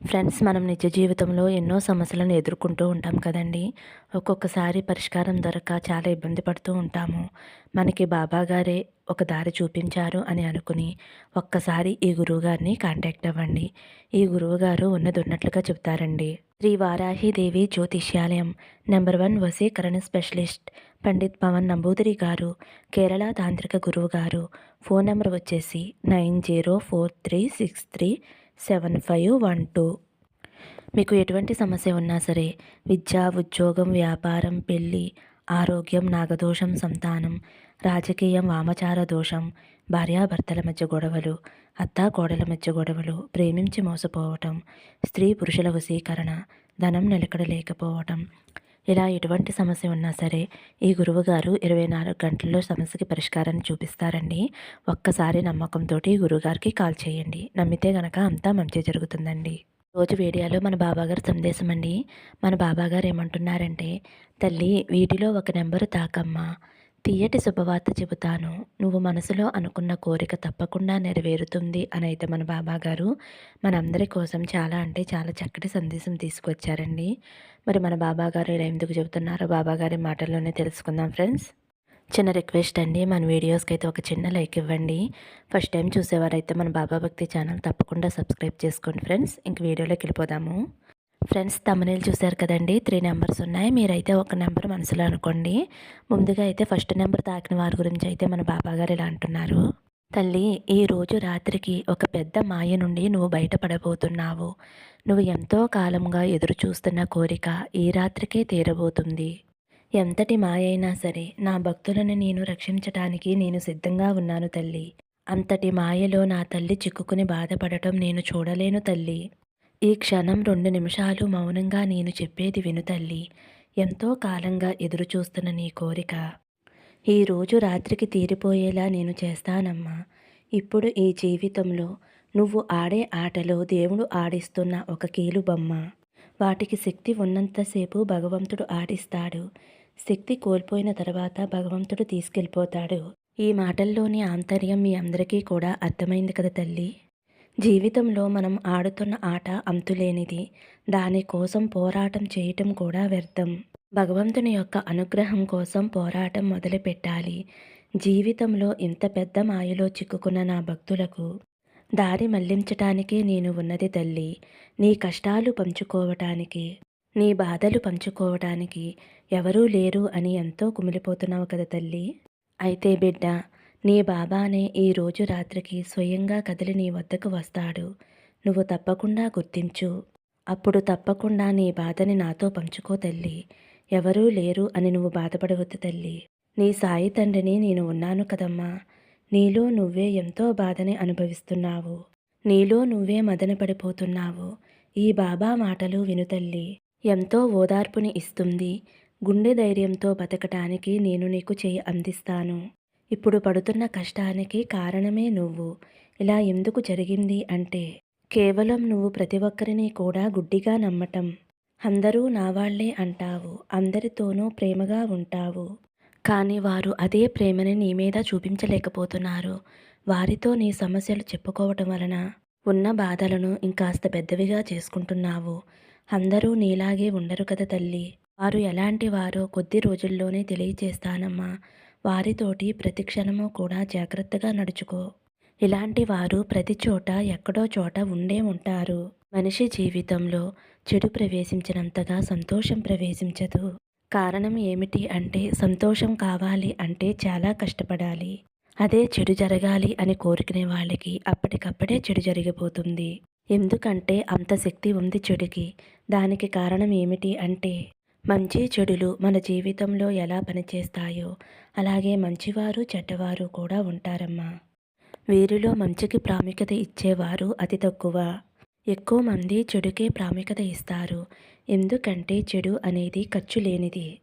Friends మనం నిజ జీవితంలో ఎన్నో సమస్యలను ఎదుర్కొంటూ ఉంటాం కదండి. ఒక్కొక్కసారి పరిష్కారం దొరక చాలా ఇబ్బంది పడుతూ ఉంటాము. మనకి బాబా గారే ఒక దారి చూపించారు అని అనుకుని ఒక్కసారి ఈ గురువుగారిని కాంటాక్ట్ అవ్వండి. ఈ గురువుగారు ఉన్నది ఉన్నట్లుగా చెప్తారండి శ్రీ వారాహిదేవి జ్యోతిష్యాలయం నెంబర్ వన్ వసీకరణ స్పెషలిస్ట్ పండిత్ పవన్ నంబూదిరి గారు కేరళ తాంత్రిక గురువు గారు. ఫోన్ నెంబర్ వచ్చేసి nine zero four three six three seven five one two. మీకు ఎటువంటి సమస్య ఉన్నా సరే విద్య ఉద్యోగం వ్యాపారం పెళ్ళి ఆరోగ్యం నాగదోషం సంతానం రాజకీయం వామచార దోషం భార్యాభర్తల మధ్య గొడవలు అత్తా కోడల మధ్య గొడవలు ప్రేమించి మోసపోవటం స్త్రీ పురుషుల వశీకరణ ధనం నిలకడ లేకపోవటం ఇలా ఎటువంటి సమస్య ఉన్నా సరే ఈ గురువుగారు ఇరవై నాలుగు గంటల్లో సమస్యకి పరిష్కారాన్ని చూపిస్తారండి. ఒక్కసారి నమ్మకంతో గురువుగారికి కాల్ చేయండి. నమ్మితే గనక అంతా మంచి జరుగుతుందండి. రోజు వీడియోలో మన బాబాగారు సందేశం అండి మన బాబాగారు ఏమంటున్నారంటే తల్లి వీటిలో ఒక నెంబరు తాకమ్మా. తీయటి శుభవార్త చెబుతాను. నువ్వు మనసులో అనుకున్న కోరిక తప్పకుండా నెరవేరుతుంది అని అయితే మన బాబాగారు మనందరి కోసం చాలా అంటే చాలా చక్కటి సందేశం తీసుకొచ్చారండి. మరి మన బాబా గారు ఇలా ఎందుకు చెబుతున్నారో బాబా గారి మాటల్లోనే తెలుసుకుందాం ఫ్రెండ్స్. చిన్న రిక్వెస్ట్ అండి మన వీడియోస్కి అయితే ఒక చిన్న లైక్ ఇవ్వండి. ఫస్ట్ టైం చూసేవారైతే మన బాబా భక్తి ఛానల్ తప్పకుండా సబ్స్క్రైబ్ చేసుకోండి ఫ్రెండ్స్. ఇంక వీడియోలోకి వెళ్ళిపోదాము. ఫ్రెండ్స్ తమనేలు చూశారు కదండి త్రీ నెంబర్స్ ఉన్నాయి. మీరైతే ఒక నెంబర్ మనసులో అనుకోండి. ముందుగా అయితే ఫస్ట్ నెంబర్ తాకిన వారి గురించి అయితే మన బాబా గారు ఇలా అంటున్నారు. తల్లి ఈ రోజు రాత్రికి ఒక పెద్ద మాయ నుండి నువ్వు బయటపడబోతున్నావు. నువ్వు ఎంతో కాలంగా ఎదురు చూస్తున్న కోరిక ఈ రాత్రికే తీరబోతుంది. ఎంతటి మాయైనా సరే నా భక్తులను నేను రక్షించటానికి నేను సిద్ధంగా ఉన్నాను తల్లి. అంతటి మాయలో నా తల్లి చిక్కుకుని బాధపడటం నేను చూడలేను తల్లి. ఈ క్షణం రెండు నిమిషాలు మౌనంగా నేను చెప్పేది విను తల్లి. ఎంతో కాలంగా ఎదురుచూస్తున్న నీ కోరిక. ఈరోజు రాత్రికి తీరిపోయేలా నేను చేస్తానమ్మా. ఇప్పుడు ఈ జీవితంలో నువ్వు ఆడే ఆటలో దేవుడు ఆడిస్తున్న ఒక కీలుబొమ్మ వాటికి శక్తి ఉన్నంతసేపు భగవంతుడు ఆడిస్తాడు. శక్తి కోల్పోయిన తర్వాత భగవంతుడు తీసుకెళ్ళిపోతాడు. ఈ మాటల్లోని ఆంతర్యం మీ అందరికీ కూడా అర్థమైంది కదా తల్లి? జీవితంలో మనం ఆడుతున్న ఆట అంతులేనిది. దానికోసం పోరాటం చేయటం కూడా వ్యర్థం. భగవంతుని యొక్క అనుగ్రహం కోసం పోరాటం మొదలుపెట్టాలి. జీవితంలో ఇంత పెద్ద మాయలో చిక్కుకున్న నా భక్తులకు దారి మళ్ళించటానికే నేను ఉన్నది తల్లి. నీ కష్టాలు పంచుకోవటానికి నీ బాధలు పంచుకోవటానికి ఎవరూ లేరు అని ఎంతో కుమిలిపోతున్నావు కదా తల్లి. అయితే బిడ్డ నీ బాబానే ఈరోజు రాత్రికి స్వయంగా కదిలి నీ వద్దకు వస్తాడు. నువ్వు తప్పకుండా గుర్తించు. అప్పుడు తప్పకుండా నీ బాధని నాతో పంచుకో తల్లి. ఎవరూ లేరు అని నువ్వు బాధపడవద్దు తల్లి. నీ సాయి తండ్రిని నేను ఉన్నాను కదమ్మా. నీలో నువ్వే ఎంతో బాధని అనుభవిస్తున్నావు. నీలో నువ్వే మదన పడిపోతున్నావు. ఈ బాబా మాటలు వినుతల్లి ఎంతో ఓదార్పుని ఇస్తుంది. గుండె ధైర్యంతో బతకటానికి నేను నీకు చేయి అందిస్తాను. ఇప్పుడు పడుతున్న కష్టానికి కారణమే నువ్వు. ఇలా ఎందుకు జరిగింది అంటే కేవలం నువ్వు ప్రతి ఒక్కరిని కూడా గుడ్డిగా నమ్మటం. అందరూ నా వాళ్ళే అంటావు. అందరితోనూ ప్రేమగా ఉంటావు. కానీ వారు అదే ప్రేమని నీ మీద చూపించలేకపోతున్నారు. వారితో నీ సమస్యలు చెప్పుకోవటం వలన ఉన్న బాధలను ఇంకాస్త పెద్దవిగా చేసుకుంటున్నావు. అందరూ నీలాగే ఉండరు కదా తల్లి. వారు ఎలాంటి వారో కొద్ది రోజుల్లోనే తెలియచేస్తానమ్మా. వారితోటి ప్రతిక్షణము కూడా జాగ్రత్తగా నడుచుకో. ఇలాంటి వారు ప్రతి చోట ఎక్కడో చోట ఉండే ఉంటారు. మనిషి జీవితంలో చెడు ప్రవేశించినంతగా సంతోషం ప్రవేశించదు. కారణం ఏమిటి అంటే సంతోషం కావాలి అంటే చాలా కష్టపడాలి. అదే చెడు జరగాలి అని కోరుకునే వాళ్ళకి అప్పటికప్పుడే చెడు జరిగిపోతుంది. ఎందుకంటే అంత శక్తి ఉంది చెడుకి. దానికి కారణం ఏమిటి అంటే మంచి చెడులు మన జీవితంలో ఎలా పనిచేస్తాయో అలాగే మంచివారు చెడ్డవారు కూడా ఉంటారమ్మా. వీరిలో మంచికి ప్రాముఖ్యత ఇచ్చేవారు అతి తక్కువ. ఎక్కువ మంది చెడుకే ప్రాముఖ్యత ఇస్తారు. ఎందుకంటే చెడు అనేది ఖర్చు లేనిది.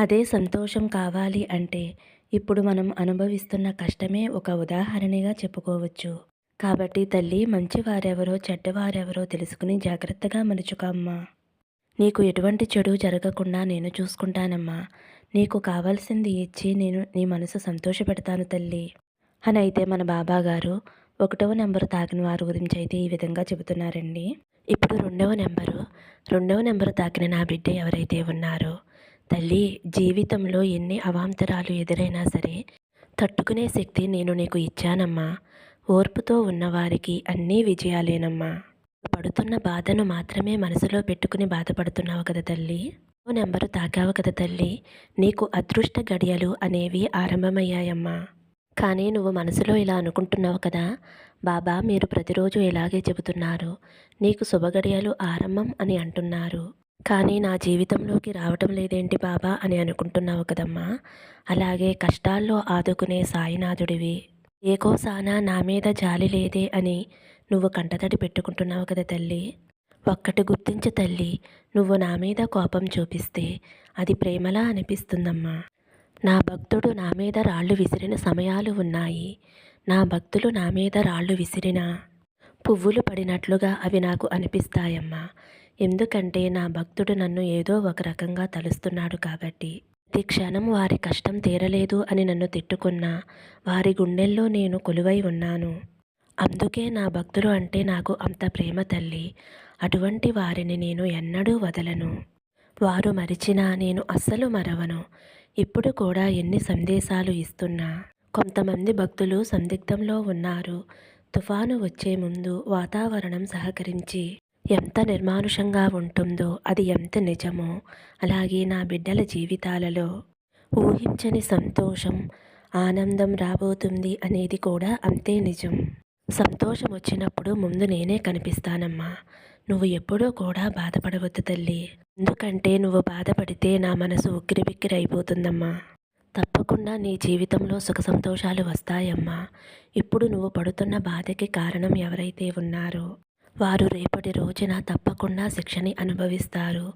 అదే సంతోషం కావాలి అంటే ఇప్పుడు మనం అనుభవిస్తున్న కష్టమే ఒక ఉదాహరణగా చెప్పుకోవచ్చు. కాబట్టి తల్లి మంచివారెవరో చెడ్డవారెవరో తెలుసుకుని జాగ్రత్తగా మలుచుకోమ్మా నీకు ఎటువంటి చెడు జరగకుండా నేను చూసుకుంటానమ్మా. నీకు కావాల్సింది ఇచ్చి నేను నీ మనసు సంతోషపెడతాను తల్లి. అని అయితే మన బాబాగారు ఒకటవ నెంబరు తాకిన వారి గురించి అయితే ఈ విధంగా చెబుతున్నారండి. ఇప్పుడు రెండవ నెంబరు. రెండవ నెంబరు తాకిన నా బిడ్డ ఎవరైతే ఉన్నారో తల్లి జీవితంలో ఎన్ని అవాంతరాలు ఎదురైనా సరే తట్టుకునే శక్తి నేను నీకు ఇచ్చానమ్మా. ఓర్పుతో ఉన్నవారికి అన్నీ విజయాలేనమ్మా. పడుతున్న బాధను మాత్రమే మనసులో పెట్టుకుని బాధపడుతున్నావు కదా తల్లి. ఓ నెంబరు తాకావు కదా తల్లి. నీకు అదృష్ట గడియలు అనేవి ఆరంభమయ్యాయమ్మా. కానీ నువ్వు మనసులో ఇలా అనుకుంటున్నావు కదా? బాబా మీరు ప్రతిరోజు ఇలాగే చెబుతున్నారు. నీకు శుభగడియలు ఆరంభం అని అంటున్నారు. కానీ నా జీవితంలోకి రావటం లేదేంటి బాబా అని అనుకుంటున్నావు కదమ్మా? అలాగే కష్టాల్లో ఆదుకునే సాయినాథుడివి. ఏకోసానా నా మీద జాలి లేదే అని నువ్వు కంటతడి పెట్టుకుంటున్నావు కదా తల్లి? ఒక్కటి గుర్తించు తల్లి నువ్వు నా మీద కోపం చూపిస్తే అది ప్రేమలా అనిపిస్తుందమ్మా. నా భక్తుడు నా మీద రాళ్ళు విసిరిన సమయాలు ఉన్నాయి. నా భక్తులు నా మీద రాళ్ళు విసిరినా పువ్వులు పడినట్లుగా అవి నాకు అనిపిస్తాయమ్మా. ఎందుకంటే నా భక్తుడు నన్ను ఏదో ఒక రకంగా తలుస్తున్నాడు కాబట్టి. ప్రతి క్షణం వారి కష్టం తీరలేదు అని నన్ను తిట్టుకున్నా. వారి గుండెల్లో నేను కొలువై ఉన్నాను. అందుకే నా భక్తులు అంటే నాకు అంత ప్రేమ తల్లి. అటువంటి వారిని నేను ఎన్నడూ వదలను. వారు మరిచినా నేను అస్సలు మరవను. ఇప్పుడు కూడా ఎన్ని సందేశాలు ఇస్తున్నా. కొంతమంది భక్తులు సందిగ్ధంలో ఉన్నారు. తుఫాను వచ్చే ముందు వాతావరణం సహకరించి ఎంత నిర్మానుషంగా ఉంటుందో అది ఎంత నిజమో అలాగే నా బిడ్డల జీవితాలలో ఊహించని సంతోషం ఆనందం రాబోతుంది అనేది కూడా అంతే నిజం. సంతోషం వచ్చినప్పుడు ముందు నేనే కనిపిస్తానమ్మా. నువ్వు ఎప్పుడూ కూడా బాధపడవద్దు తల్లి. ఎందుకంటే నువ్వు బాధపడితే నా మనసు ఉక్కిరిబిక్కిరైపోతుందమ్మా. తప్పకుండా నీ జీవితంలో సుఖ సంతోషాలు వస్తాయమ్మా. ఇప్పుడు నువ్వు పడుతున్న బాధకి కారణం ఎవరైతే ఉన్నారో వారు రేపటి రోజున తప్పకుండా శిక్షని అనుభవిస్తారు.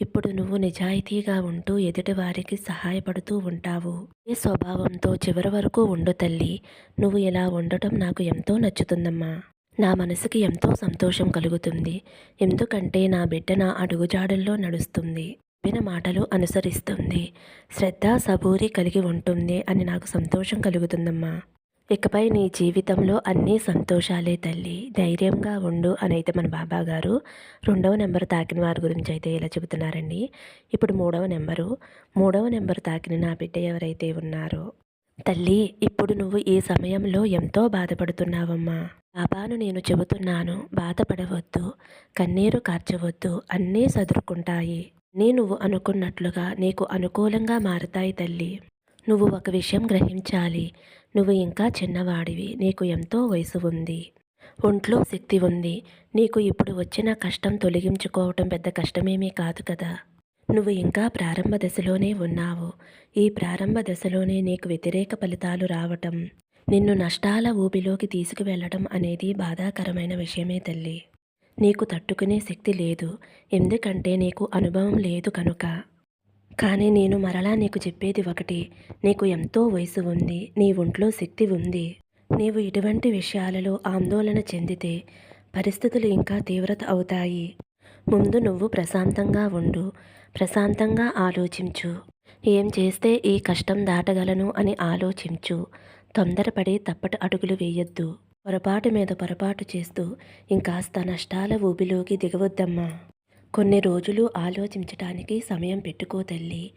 ఇప్పుడు నువ్వు నిజాయితీగా ఉంటూ ఎదుటి వారికి సహాయపడుతూ ఉంటావు. ఈ స్వభావంతో చివరి వరకు ఉండు తల్లి. నువ్వు ఇలా ఉండటం నాకు ఎంతో నచ్చుతుందమ్మా. నా మనసుకి ఎంతో సంతోషం కలుగుతుంది. ఎందుకంటే నా బిడ్డ నా అడుగుజాడల్లో నడుస్తుంది. విన మాటలు అనుసరిస్తుంది. శ్రద్ధ సబూరి కలిగి ఉంటుంది అని నాకు సంతోషం కలుగుతుందమ్మా. ఇకపై నీ జీవితంలో అన్నీ సంతోషాలే తల్లి. ధైర్యంగా ఉండు అని అయితే మన బాబా గారు రెండవ నెంబర్ తాకిన వారి గురించి అయితే ఇలా చెబుతున్నారండి. ఇప్పుడు మూడవ నెంబరు. మూడవ నెంబర్ తాకిన నా బిడ్డ ఎవరైతే ఉన్నారో. తల్లి ఇప్పుడు నువ్వు ఈ సమయంలో ఎంతో బాధపడుతున్నావమ్మా. బాబాను నేను చెబుతున్నాను బాధపడవద్దు కన్నీరు కార్చవద్దు అన్నీ సదురుకుంటాయి. నీ నువ్వు అనుకున్నట్లుగా నీకు అనుకూలంగా మారతాయి తల్లి. నువ్వు ఒక విషయం గ్రహించాలి. నువ్వు ఇంకా చిన్నవాడివి నీకు ఎంతో వయసు ఉంది. ఒంట్లో శక్తి ఉంది. నీకు ఇప్పుడు వచ్చిన కష్టం తొలగించుకోవటం పెద్ద కష్టమేమీ కాదు కదా. నువ్వు ఇంకా ప్రారంభ దశలోనే ఉన్నావు. ఈ ప్రారంభ దశలోనే నీకు వ్యతిరేక ఫలితాలు రావటం నిన్ను నష్టాల ఊబిలోకి తీసుకువెళ్ళడం అనేది బాధాకరమైన విషయమే తల్లి. నీకు తట్టుకునే శక్తి లేదు. ఎందుకంటే నీకు అనుభవం లేదు కనుక. కానీ నేను మరలా నీకు చెప్పేది ఒకటి. నీకు ఎంతో వయసు ఉంది. నీ ఒంట్లో శక్తి ఉంది. నీవు ఇటువంటి విషయాలలో ఆందోళన చెందితే పరిస్థితులు ఇంకా తీవ్రత అవుతాయి. ముందు నువ్వు ప్రశాంతంగా ఉండు. ప్రశాంతంగా ఆలోచించు. ఏం చేస్తే ఈ కష్టం దాటగలను అని ఆలోచించు. తొందరపడి తప్పటి అడుగులు వేయొద్దు. పొరపాటు మీద పొరపాటు చేస్తూ ఇంకాస్త నష్టాల ఊబిలోకి దిగవద్దమ్మా. కొన్ని రోజులు ఆలోచించటానికి సమయం పెట్టుకో తల్లి.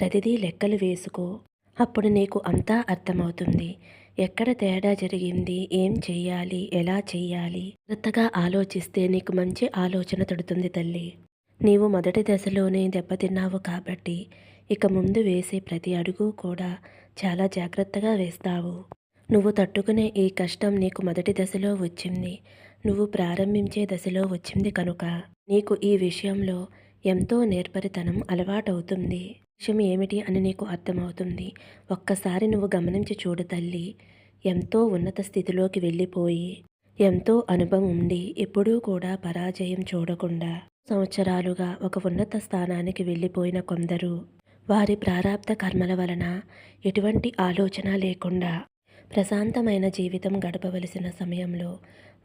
ప్రతిదీ లెక్కలు వేసుకో. అప్పుడు నీకు అంతా అర్థమవుతుంది. ఎక్కడ తేడా జరిగింది? ఏం చెయ్యాలి ఎలా చెయ్యాలి జాగ్రత్తగా ఆలోచిస్తే నీకు మంచి ఆలోచన తడుతుంది తల్లి. నీవు మొదటి దశలోనే దెబ్బతిన్నావు కాబట్టి ఇక ముందు వేసే ప్రతి అడుగు కూడా చాలా జాగ్రత్తగా వేస్తావు. నువ్వు తట్టుకునే ఈ కష్టం నీకు మొదటి దశలో వచ్చింది. నువ్వు ప్రారంభించే దశలో వచ్చింది కనుక నీకు ఈ విషయంలో ఎంతో నేర్పరితనం అలవాటవుతుంది. విషయం ఏమిటి అని నీకు అర్థమవుతుంది. ఒక్కసారి నువ్వు గమనించి చూడు తల్లి. ఎంతో ఉన్నత స్థితిలోకి వెళ్ళిపోయి ఎంతో అనుభవం ఉండి ఎప్పుడూ కూడా పరాజయం చూడకుండా సంవత్సరాలుగా ఒక ఉన్నత స్థానానికి వెళ్ళిపోయిన కొందరు. వారి ప్రారాబ్ధ కర్మల వలన ఎటువంటి ఆలోచన లేకుండా ప్రశాంతమైన జీవితం గడపవలసిన సమయంలో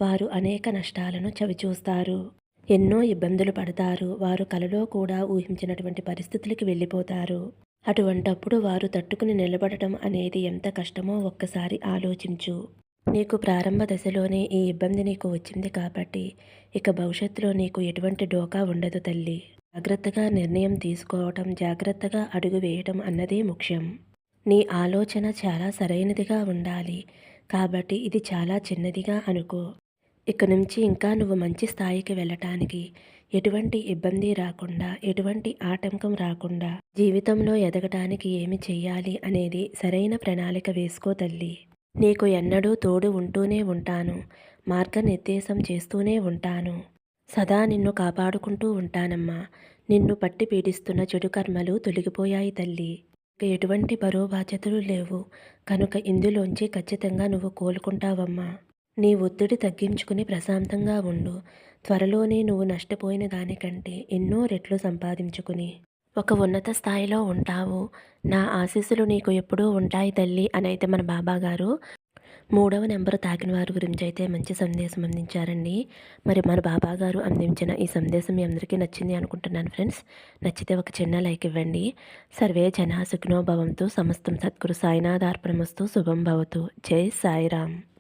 వారు అనేక నష్టాలను చవిచూస్తారు. ఎన్నో ఇబ్బందులు పడతారు. వారు కలలో కూడా ఊహించినటువంటి పరిస్థితులకి వెళ్ళిపోతారు. అటువంటప్పుడు వారు తట్టుకుని నిలబడటం అనేది ఎంత కష్టమో ఒక్కసారి ఆలోచించు. నీకు ప్రారంభ దశలోనే ఈ ఇబ్బంది నీకు వచ్చింది కాబట్టి ఇక భవిష్యత్తులో నీకు ఎటువంటి డోకా ఉండదు తల్లి. జాగ్రత్తగా నిర్ణయం తీసుకోవటం జాగ్రత్తగా అడుగు వేయటం అన్నదే ముఖ్యం. నీ ఆలోచన చాలా సరైనదిగా ఉండాలి కాబట్టి ఇది చాలా చిన్నదిగా అనుకో. ఇక నుంచి ఇంకా నువ్వు మంచి స్థాయికి వెళ్ళటానికి ఎటువంటి ఇబ్బంది రాకుండా ఎటువంటి ఆటంకం రాకుండా జీవితంలో ఎదగటానికి ఏమి చెయ్యాలి అనేది సరైన ప్రణాళిక వేసుకో తల్లి. నీకు ఎన్నడూ తోడు ఉంటూనే ఉంటాను మార్గనిర్దేశం చేస్తూనే ఉంటాను. సదా నిన్ను కాపాడుకుంటూ ఉంటానమ్మా. నిన్ను పట్టి పీడిస్తున్న చెడు కర్మలు తొలగిపోయాయి తల్లి. ఎటువంటి బరువు బాధ్యతలు లేవు. కనుక ఇందులోంచి ఖచ్చితంగా నువ్వు కోలుకుంటావమ్మా. నీ ఒత్తిడి తగ్గించుకుని ప్రశాంతంగా ఉండు. త్వరలోనే నువ్వు నష్టపోయిన దానికంటే ఎన్నో రెట్లు సంపాదించుకుని. ఒక ఉన్నత స్థాయిలో ఉంటావు. నా ఆశీస్సులు నీకు ఎప్పుడూ ఉంటాయి తల్లి అని అయితే మన బాబా గారు. మూడవ నెంబరు తాకిన వారి గురించి అయితే మంచి సందేశం అందించారండి. మరి మన బాబా గారు అందించిన ఈ సందేశం మీ అందరికీ నచ్చింది అనుకుంటున్నాను ఫ్రెండ్స్. నచ్చితే ఒక చిన్న లైక్ ఇవ్వండి. సర్వే జనా సుఖినో భవంతు సమస్తం సద్గురు సాయినాథార్పణమస్తు శుభం భవతు. జై సాయిరామ్.